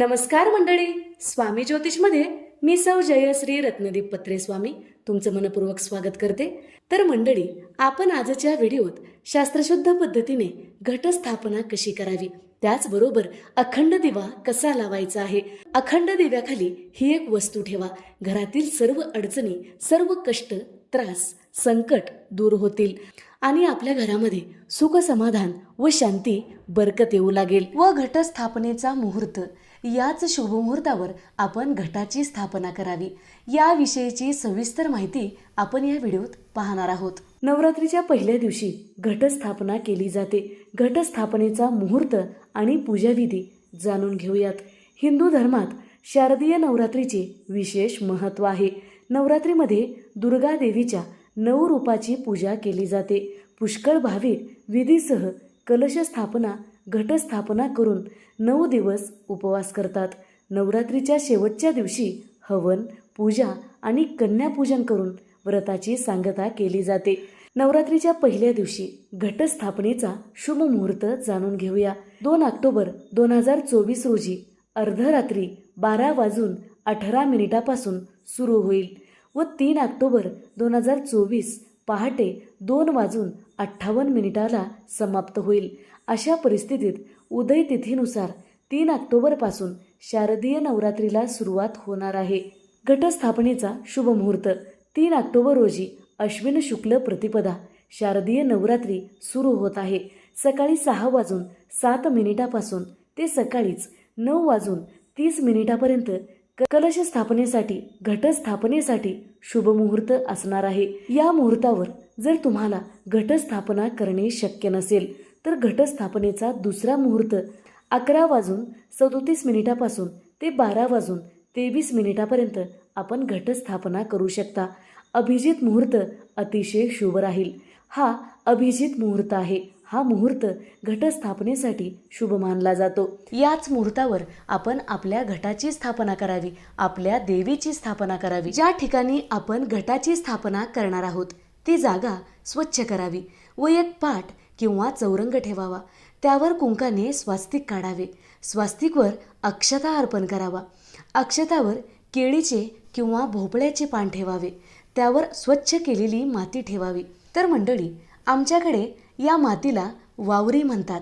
नमस्कार मंडळी स्वामी ज्योतिषमध्ये मी सौ जयश्री रत्नदीप पत्रे स्वामी तुमचं मनपूर्वक स्वागत करते. तर मंडळी आपण आजच्या व्हिडिओत शास्त्रशुद्ध पद्धतीने घटस्थापना कशी करावी? त्याचबरोबर अखंड दिवा कसा लावायचा आहे? अखंड दिव्याखाली ही एक वस्तू ठेवा. घरातील सर्व अडचणी सर्व कष्ट त्रास संकट दूर होतील आणि आपल्या घरामध्ये सुख समाधान व शांती बरकत येऊ लागेल. व घटस्थापनेचा मुहूर्त. याच शुभमुहूर्तावर आपण घटाची स्थापना करावी. याविषयीची सविस्तर माहिती आपण या व्हिडिओत पाहणार आहोत. नवरात्रीच्या पहिल्या दिवशी घटस्थापना केली जाते. घटस्थापनेचा मुहूर्त आणि पूजाविधी जाणून घेऊयात. हिंदू धर्मात शारदीय नवरात्रीचे विशेष महत्त्व आहे. नवरात्रीमध्ये दुर्गा देवीच्या नऊ रूपाची पूजा केली जाते. पुष्कळ भाविक विधीसह कलशस्थापना घटस्थापना करून नऊ दिवस उपवास करतात. नवरात्रीच्या शेवटच्या दिवशी हवन पूजा आणि कन्यापूजन करून व्रताची सांगता केली जाते. नवरात्रीच्या पहिल्या दिवशी घटस्थापनेचा शुभ मुहूर्त जाणून घेऊया. दोन ऑक्टोबर दोन हजार चोवीस रोजी अर्धरात्री बारा वाजून अठरा मिनिटापासून सुरू होईल व तीन ऑक्टोबर दोन हजार चोवीस पहाटे दोन वाजून अठ्ठावन्न मिनिटाला समाप्त होईल. अशा परिस्थितीत उदय तिथीनुसार तीन ऑक्टोबरपासून शारदीय नवरात्रीला सुरुवात होणार आहे. घटस्थापनेचा शुभ मुहूर्त तीन ऑक्टोबर रोजी अश्विन शुक्ल प्रतिपदा शारदीय नवरात्री सुरू होत आहे. सकाळी सहा वाजून सात मिनिटापासून ते सकाळीच नऊ वाजून तीस मिनिटापर्यंत क- कलश स्थापनेसाठी घटस्थापनेसाठी शुभ मुहूर्त असणार आहे. या मुहूर्तावर जर तुम्हाला घटस्थापना करणे शक्य नसेल तर घटस्थापनेचा दुसरा मुहूर्त अकरा वाजून सदोतीस मिनिटापासून ते बारा वाजून तेवीस मिनिटापर्यंत आपण घटस्थापना करू शकता. अभिजित मुहूर्त अतिशय शुभ राहील. हा अभिजित मुहूर्त आहे. हा मुहूर्त घटस्थापनेसाठी शुभ मानला जातो. याच मुहूर्तावर आपण आपल्या घटाची स्थापना करावी आपल्या देवीची स्थापना करावी. ज्या ठिकाणी आपण घटाची स्थापना करणार आहोत ती जागा स्वच्छ करावी. व एक पाठ किंवा चौरंग ठेवावा. त्यावर कुंकाने स्वास्तिक काढावे. स्वास्तिकवर अक्षता अर्पण करावा. अक्षतावर केळीचे किंवा भोपळ्याचे पान ठेवावे. त्यावर स्वच्छ केलेली माती ठेवावी. तर मंडळी आमच्याकडे या मातीला वावरी म्हणतात.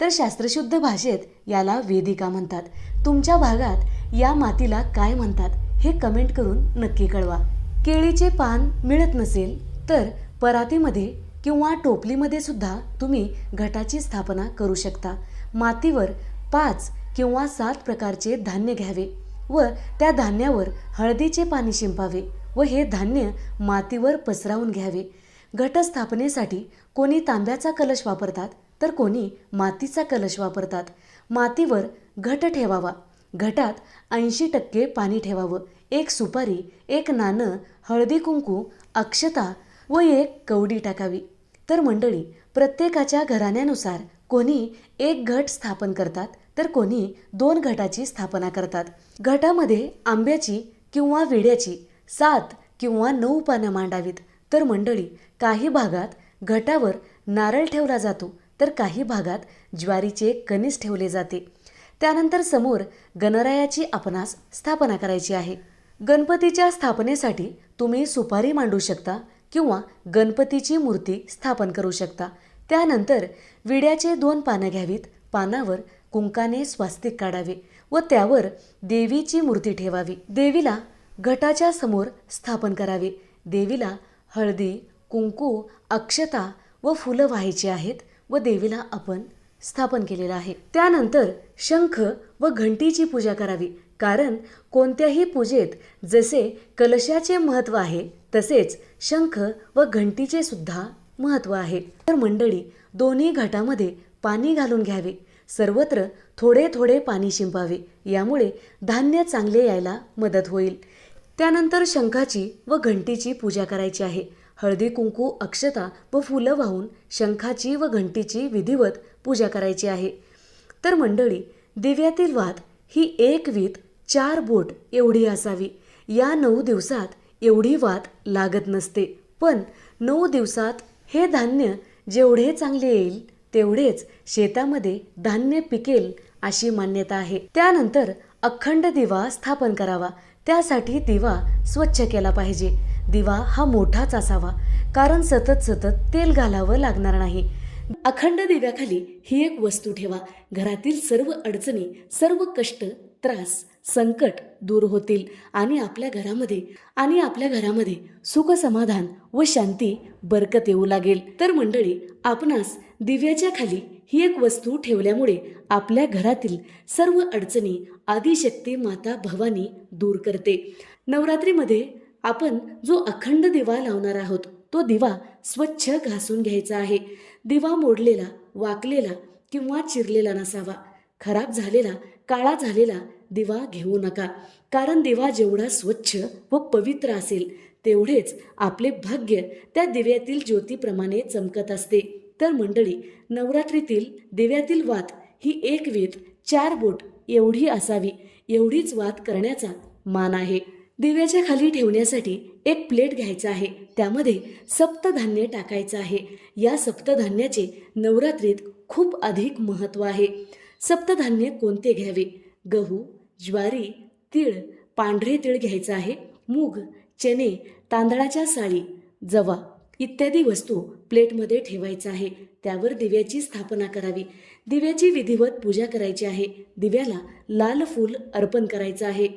तर शास्त्रशुद्ध भाषेत याला वेदिका म्हणतात. तुमच्या भागात या मातीला काय म्हणतात हे कमेंट करून नक्की कळवा. केळीचे पान मिळत नसेल तर परातीमध्ये किंवा टोपलीमध्ये सुद्धा तुम्ही घटाची स्थापना करू शकता. मातीवर पाच किंवा सात प्रकारचे धान्य घ्यावे व त्या धान्यावर हळदीचे पाणी शिंपावे व हे धान्य मातीवर पसरावून घ्यावे. घटस्थापनेसाठी कोणी तांब्याचा कलश वापरतात तर कोणी मातीचा कलश वापरतात. मातीवर घट ठेवावा. घटात ऐंशी टक्के पाणी ठेवावं. एक सुपारी एक नाणं हळदी कुंकू अक्षता व एक कवडी टाकावी. तर मंडळी प्रत्येकाच्या घराण्यानुसार कोणी एक घट स्थापन करतात तर कोणी दोन घटाची स्थापना करतात. घटामध्ये आंब्याची किंवा विड्याची सात किंवा नऊ पानं मांडावीत. तर मंडळी काही भागात घटावर नारळ ठेवला जातो तर काही भागात ज्वारीचे कणीस ठेवले जाते. त्यानंतर समोर गणरायाची आपणास स्थापना करायची आहे. गणपतीच्या स्थापनेसाठी तुम्ही सुपारी मांडू शकता किंवा गणपतीची मूर्ती स्थापन करू शकता. त्यानंतर विड्याचे दोन पानं घ्यावीत. पानावर कुंकाने स्वास्तिक काढावे व त्यावर देवीची मूर्ती ठेवावी. देवीला घटाच्या समोर स्थापन करावे. देवीला हळदी कुंकू अक्षता व फुलं व्हायची आहेत व देवीला आपण स्थापन केलेलं आहे. त्यानंतर शंख व घंटीची पूजा करावी. कारण कोणत्याही पूजेत जसे कलशाचे महत्त्व आहे तसेच शंख व घंटीचे सुद्धा महत्त्व आहे. तर मंडळी दोन्ही घटामध्ये पाणी घालून घ्यावे. सर्वत्र थोडे थोडे पाणी शिंपावे. यामुळे धान्य चांगले यायला मदत होईल. त्यानंतर शंखाची व घंटीची पूजा करायची आहे. हळदी कुंकू अक्षता व फुलं वाहून शंखाची व घंटीची विधिवत पूजा करायची आहे. तर मंडळी दिव्यातील वात ही एक वीत चार बोट एवढी असावी. या नऊ दिवसात एवढी वात लागत नसते. पण नऊ दिवसात हे धान्य जेवढे चांगले येईल तेवढेच शेतामध्ये धान्य पिकेल अशी मान्यता आहे. त्यानंतर अखंड दिवा स्थापन करावा. त्यासाठी दिवा स्वच्छ केला पाहिजे. दिवा हा मोठाच असावा कारण सतत सतत तेल घालावं लागणार नाही. अखंड दिव्याखाली ही एक वस्तू ठेवा. घरातील सर्व अडचणी सर्व कष्ट त्रास संकट दूर होतील आणि आपल्या घरामध्ये आणि आपल्या घरामध्ये सुख समाधान व शांती बरकत येऊ लागेल. तर मंडळी आपणास दिव्याच्या खाली ही एक वस्तू ठेवल्यामुळे आपल्या घरातील सर्व अडचणी आदिशक्ती माता भवानी दूर करते. नवरात्रीमध्ये आपण जो अखंड दिवा लावणार आहोत तो दिवा स्वच्छ घासून घ्यायचा आहे. दिवा मोडलेला वाकलेला किंवा चिरलेला नसावा. खराब झालेला काळा झालेला दिवा घेऊ नका. कारण दिवा जेवढा स्वच्छ व पवित्र असेल तेवढेच आपले भाग्य त्या दिव्यातील ज्योतीप्रमाणे चमकत असते. तर मंडळी नवरात्रीतील दिव्यातील वात ही एक वेत चार बोट एवढी असावी एवढीच वात करण्याचा मान आहे. दिव्याच्या खाली ठेवण्यासाठी एक प्लेट घ्यायचा आहे. त्यामध्ये सप्तधान्य टाकायचं आहे. या सप्तधान्याचे नवरात्रीत खूप अधिक महत्त्व आहे. सप्तधान्य कोणते घ्यावे? गहू ज्वारी तीळ पांढरे तीळ घ्यायचं आहे मूग चणे तांदळाच्या साळी जवा इत्यादी वस्तू प्लेटमध्ये ठेवायचं आहे. त्यावर दिव्याची स्थापना करावी. दिव्याची विधिवत पूजा करायची आहे. दिव्याला लाल फूल अर्पण करायचं आहे.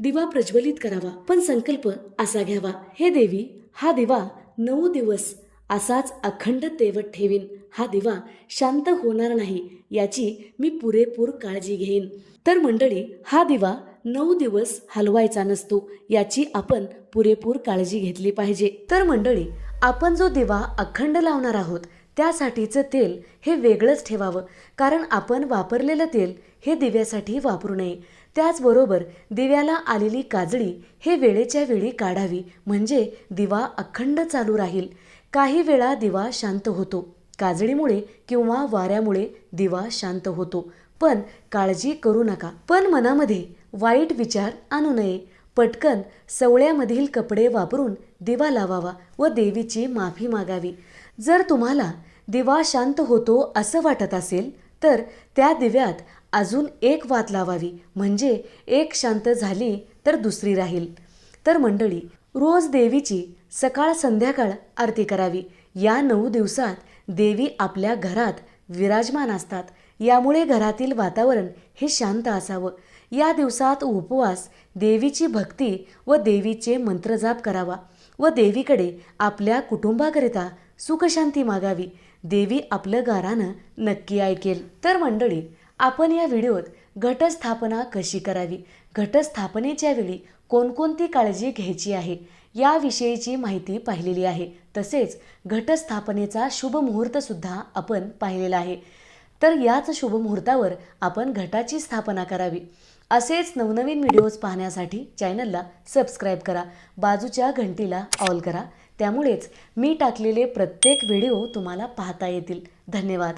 दिवा प्रज्वलित करावा पण संकल्प असा घ्यावा. हे देवी हा दिवा नऊ दिवस असाच अखंड तेवत ठेवीन. हा दिवा शांत होणार नाही याची मी पुरेपूर काळजी घेईन. तर मंडळी हा दिवा नऊ दिवस हलवायचा नसतो याची आपण पुरेपूर काळजी घेतली पाहिजे. तर मंडळी आपण जो दिवा अखंड लावणार आहोत त्यासाठीचं तेल हे वेगळंच ठेवावं कारण आपण वापरलेलं तेल हे दिव्यासाठी वापरू नये. त्याचबरोबर दिव्याला आलेली काजळी हे वेळेच्या वेळी काढावी म्हणजे दिवा अखंड चालू राहील. काही वेळा दिवा शांत होतो. काजळीमुळे किंवा वाऱ्यामुळे दिवा शांत होतो. पण काळजी करू नका. पण मनामध्ये वाईट विचार आणू नये. पटकन सवळ्यामधील कपडे वापरून दिवा लावावा व देवीची माफी मागावी. जर तुम्हाला दिवा शांत होतो असं वाटत असेल तर त्या दिव्यात अजून एक वात लावावी. म्हणजे एक शांत झाली तर दुसरी राहील. तर मंडळी रोज देवीची सकाळ संध्याकाळ आरती करावी. या नऊ दिवसात देवी आपल्या घरात विराजमान असतात. यामुळे घरातील वातावरण हे शांत असावं. या दिवसात उपवास देवीची भक्ती व देवीचे मंत्रजाप करावा व देवीकडे आपल्या कुटुंबाकरिता सुखशांती मागावी. देवी आपलं गारानं नक्की ऐकेल. तर मंडळी आपण या व्हिडिओत घटस्थापना कशी करावी? घटस्थापनेच्या वेळी कोणकोणती काळजी घ्यायची आहे? याविषयीची माहिती पाहिलेली आहे. तसेच घटस्थापनेचा शुभ मुहूर्तसुद्धा आपण पाहिलेला आहे. तर याच शुभ मुहूर्तावर आपण घटाची स्थापना करावी. असेच नवनवीन व्हिडिओज पाहण्यासाठी चॅनलला सबस्क्राईब करा. बाजूच्या घंटीला ऑल करा. त्यामुळेच मी टाकलेले प्रत्येक व्हिडिओ तुम्हाला पाहता येतील. धन्यवाद.